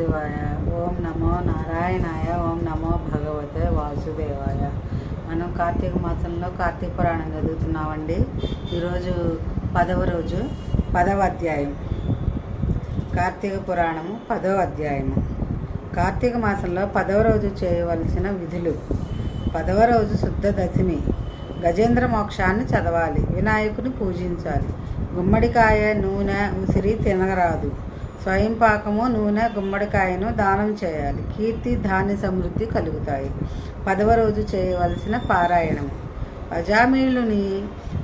శివాయ. ఓం నమో నారాయణాయ ఓం నమో భగవతే వాసుదేవాయ. మనం కార్తీక మాసంలో కార్తీక పురాణం చదువుతున్నామండి. ఈరోజు పదవ రోజు పదవ అధ్యాయం. కార్తీక పురాణము పదవ అధ్యాయము. కార్తీక మాసంలో పదవ రోజు చేయవలసిన విధులు. పదవ రోజు శుద్ధ దశమి. గజేంద్ర మోక్షాన్ని చదవాలి. వినాయకుని పూజించాలి. గుమ్మడికాయ నూనె ఉసిరి తినరాదు. స్వయం పాకము నూనె గుమ్మడికాయను దానం చేయాలి. కీర్తి ధాన్య సమృద్ధి కలుగుతాయి. పదవ రోజు చేయవలసిన పారాయణము అజామీలుని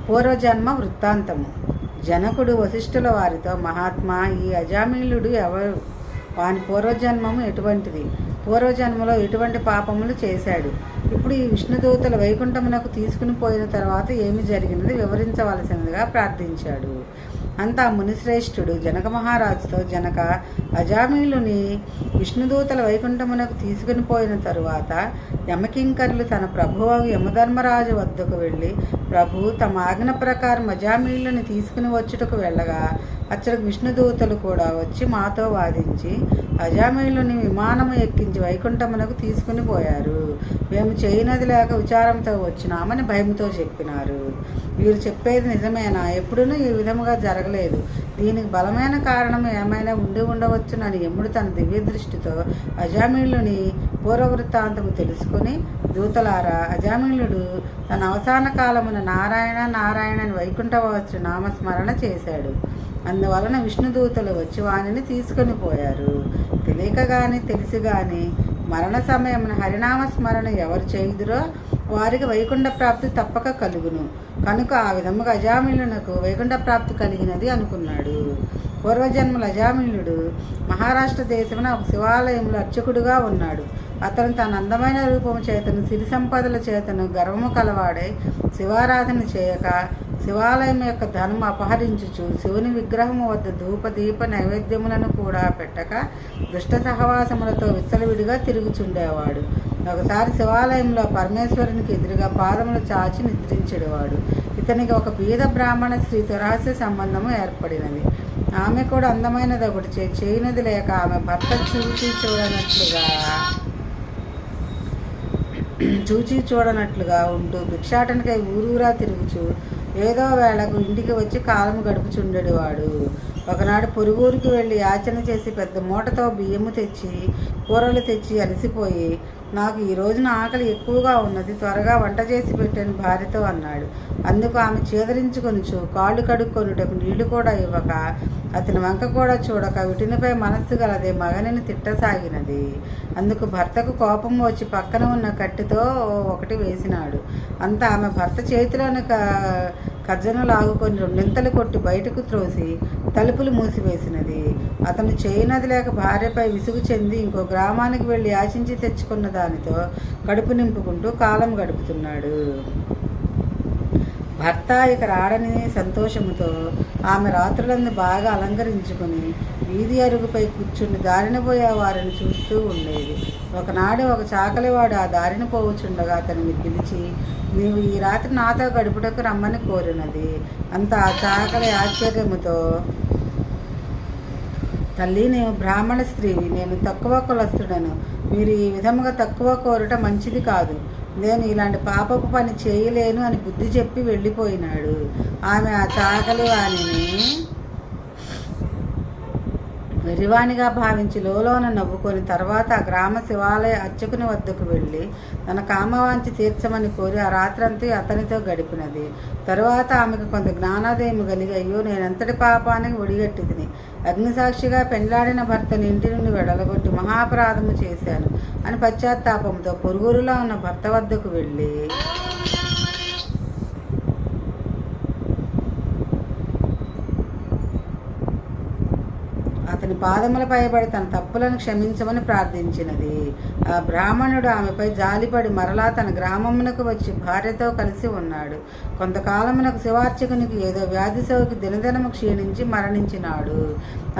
పూర్వజన్మ వృత్తాంతము. జనకుడు వశిష్ఠుల వారితో మహాత్మా ఈ అజామీలుడు ఎవరు? వాని పూర్వజన్మము ఎటువంటిది? పూర్వజన్మలో ఎటువంటి పాపములు చేశాడు? ఇప్పుడు ఈ విష్ణుదూతల వైకుంఠమునకు తీసుకుని పోయిన తర్వాత ఏమి జరిగినది వివరించవలసినదిగా ప్రార్థించాడు. అంతా మునిశ్రేష్ఠుడు జనక మహారాజుతో జనక అజామీలుని విష్ణుదూతల వైకుంఠమునకు తీసుకుని పోయిన తరువాత యమకింకర్లు తన ప్రభువు యమధర్మరాజు వద్దకు వెళ్ళి ప్రభు తమ ఆజ్ఞ ప్రకారం అజామీలుని తీసుకుని వచ్చుటకు వెళ్ళగా అచ్చడికి విష్ణుదూతలు కూడా వచ్చి మాతో వాదించి అజామీలుని విమానము ఎక్కించి వైకుంఠమునకు తీసుకుని పోయారు. మేము చేయనది లేక విచారంతో వచ్చినామని భయంతో చెప్పినారు. వీరు చెప్పేది నిజమేనా? ఎప్పుడూ ఈ విధముగా జరగలేదు. దీనికి బలమైన కారణం ఏమైనా ఉండి ఉండవచ్చునని యముడు తన దివ్య దృష్టితో అజామీలుని పూర్వవృత్తాంతము తెలుసుకుని దూతలారా అజామీలుడు తన అవసాన కాలమున నారాయణ నారాయణ వైకుంఠవచ్చు నామస్మరణ చేశాడు. అందువలన విష్ణుదూతలు వచ్చి వానిని తీసుకొని పోయారు. తెలియక కానీ తెలిసి కానీ మరణ సమయమున హరినామస్మరణ ఎవరు చేయుదురో వారికి వైకుంఠ ప్రాప్తి తప్పక కలుగును. కనుక ఆ విధముగా అజామిలునకు వైకుంఠ ప్రాప్తి కలిగినది అనుకున్నాడు. పూర్వజన్మల అజామిలుడు మహారాష్ట్ర దేశమున ఒక శివాలయంలో అర్చకుడుగా ఉన్నాడు. అతను తన అందమైన రూపము చేతను సిరి సంపదల చేతను గర్వము కలవాడై శివారాధన చేయక శివాలయం యొక్క ధనము అపహరించుచు శివుని విగ్రహము వద్ద ధూప దీప నైవేద్యములను కూడా పెట్టక దుష్ట సహవాసములతో విచ్చలవిడిగా తిరుగుచుండేవాడు. ఒకసారి శివాలయంలో పరమేశ్వరునికి ఎదురుగా పాదములు చాచి నిద్రించేవాడు. ఇతనికి ఒక బీద బ్రాహ్మణ స్త్రీతో రహస్య సంబంధము ఏర్పడినది. ఆమె కూడా అందమైనది ఒకటి చే చేయనది లేక ఆమె భర్త చూచి చూడనట్లుగా చూచి చూడనట్లుగా ఉంటూ భిక్షాటనకై ఊరూరా తిరుగుచు ఏదో వేళకు ఇంటికి వచ్చి కాలం గడుపుచుండేవాడు ఒకనాడు పొరుగురికి వెళ్ళి యాచన చేసి పెద్ద మూటతో బియ్యము తెచ్చి కూరలు తెచ్చి అలసిపోయి నాకు ఈ రోజున ఆకలి ఎక్కువగా ఉన్నది త్వరగా వంట చేసి పెట్టని భార్యతో అన్నాడు. అందుకు ఆమె చేదరించుకొనుచు కాళ్ళు కడుక్కొనుటకు నీళ్ళు కూడా ఇవ్వక అతని వంక కూడా చూడక విటినిపై మనస్సు గలదే మగనిని తిట్టసాగినది. అందుకు భర్తకు కోపం వచ్చి పక్కన ఉన్న కట్టెతో ఒకటి వేసినాడు. అంతా ఆమె భర్త చేతిలోని క కజ్జను లాగుకొని రెండింతలు కొట్టి బయటకు త్రోసి తలుపులు మూసివేసినది. అతను చేయనది లేక భార్యపై విసుగు చెంది ఇంకో గ్రామానికి వెళ్ళి ఆశించి తెచ్చుకున్న దానితో కడుపు నింపుకుంటూ కాలం గడుపుతున్నాడు. భర్త ఇక రాడని సంతోషముతో ఆమె రాత్రులన్నీ బాగా అలంకరించుకుని వీధి అరుగుపై కూర్చుని దారిన పోయే వారిని చూస్తూ ఉండేది. ఒకనాడు ఒక చాకలివాడు ఆ దారిన పోవచుండగా అతనిని పిలిచి నీవు ఈ రాత్రి నాతో గడుపుటకు రమ్మని కోరినది. అంత ఆ చాకలి ఆశ్చర్యముతో తల్లి నేను బ్రాహ్మణ స్త్రీవి నేను తక్కువ కులస్తుడను. మీరు ఈ విధముగా తక్కువ కోరట మంచిది కాదు. నేను ఇలాంటి పాపపు పని చేయలేను అని బుద్ధి చెప్పి వెళ్ళిపోయినాడు. ఆమె ఆ చాకలి వాణిని వెరివాణిగా భావించి లోలోన నవ్వుకొని తర్వాత ఆ గ్రామ శివాలయ అర్చకుని వద్దకు వెళ్ళి తన కామవాంచి తీర్చమని కోరి ఆ రాత్రంతా అతనితో గడిపినది. తరువాత ఆమెకు కొంత జ్ఞానోదయం కలిగి అయ్యో నేనెంతటి పాపానికి ఒడిగట్టి తిని అగ్నిసాక్షిగా పెండ్లాడిన భర్తని ఇంటి నుండి వెడలగొట్టి మహాపరాధము చేశాను అని పశ్చాత్తాపంతో పొరుగురులో ఉన్న భర్త వద్దకు వెళ్ళి అతని పాదముల పైబడి తన తప్పులను క్షమించమని ప్రార్థించినది. ఆ బ్రాహ్మణుడు ఆమెపై జాలిపడి మరలా తన గ్రామమునకు వచ్చి భార్యతో కలిసి ఉన్నాడు. కొంతకాలమునకు శివార్చకునికి ఏదో వ్యాధి సోకి దినదినము క్షీణించి మరణించినాడు.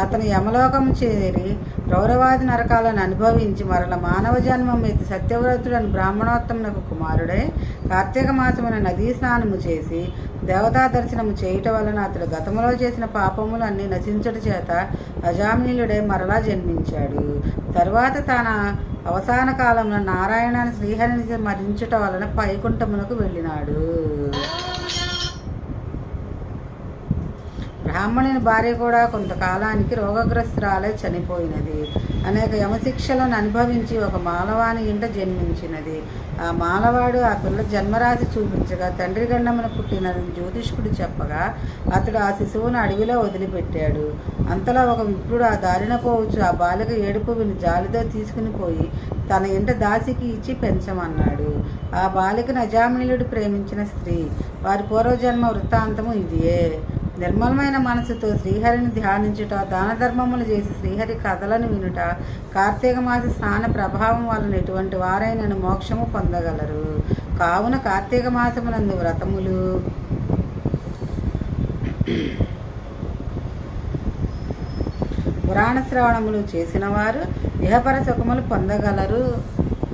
అతను యమలోకం చేరి రౌరవాది నరకాలను అనుభవించి మరల మానవ జన్మం ఎత్తి సత్యవ్రతుడని బ్రాహ్మణోత్తమునకు కుమారుడై కార్తీక మాసమున నదీ స్నానము చేసి దేవతా దర్శనము చేయటం వలన అతడు గతంలో చేసిన పాపములు అన్ని నశించుట చేత అజామినుడై మరలా జన్మించాడు. తరువాత తన అవసాన కాలంలో నారాయణాన్ని శ్రీహరిని మరించటం వలన పైకుంఠమునకు వెళ్ళినాడు. బ్రాహ్మణుని భార్య కూడా కొంతకాలానికి రోగగ్రస్తురాలై చనిపోయినది. అనేక యమశిక్షలను అనుభవించి ఒక మాలవాని ఇంట జన్మించినది. ఆ మాలవాడు ఆ పిల్ల జన్మరాశి చూపించగా తండ్రి గండమున పుట్టిన జ్యోతిష్కుడు చెప్పగా అతడు ఆ శిశువును అడవిలో వదిలిపెట్టాడు. అంతలో ఒక విప్రుడు ఆ దారిన పోవచ్చు ఆ బాలిక ఏడుపు విని జాలితో తీసుకుని పోయి తన ఇంట దాసికి ఇచ్చి పెంచమన్నాడు. ఆ బాలిక నజామినుడు ప్రేమించిన స్త్రీ. వారి పూర్వజన్మ వృత్తాంతము ఇదియే. నిర్మలమైన మనసుతో శ్రీహరిని ధ్యానించుట దాన ధర్మములు చేసి శ్రీహరి కథలను వినుట కార్తీక మాస స్నాన ప్రభావం వలన ఎటువంటి వారైనను మోక్షము పొందగలరు. కావున కార్తీక మాసమునందు వ్రతములు. పురాణ శ్రవణములు చేసిన వారు ఇహపర సుఖములు పొందగలరు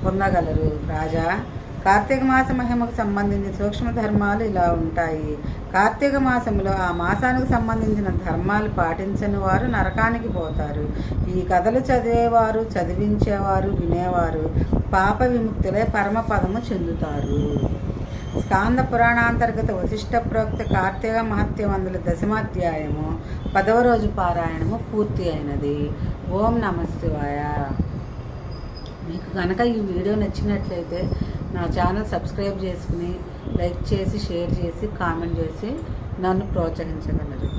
పొందగలరు. రాజా కార్తీక మాస మహిమకు సంబంధించిన సూక్ష్మ ధర్మాలు ఇలా ఉంటాయి. కార్తీక మాసంలో ఆ మాసానికి సంబంధించిన ధర్మాలు పాటించని వారు నరకానికి పోతారు. ఈ కథలు చదివేవారు చదివించేవారు వినేవారు పాప విముక్తులే పరమపదము చెందుతారు. స్కాంద పురాణాంతర్గత వశిష్ట ప్రోక్త కార్తీక మహత్యవందుల దశమాధ్యాయము పదవ రోజు పారాయణము పూర్తి అయినది. ఓం నమశివాయ మీకు కనుక ఈ వీడియో నచ్చినట్లయితే నా ఛానల్ సబ్స్క్రైబ్ చేసుకుని లైక్ చేసి షేర్ చేసి కామెంట్ చేసి నన్ను ప్రోత్సహించగలరు.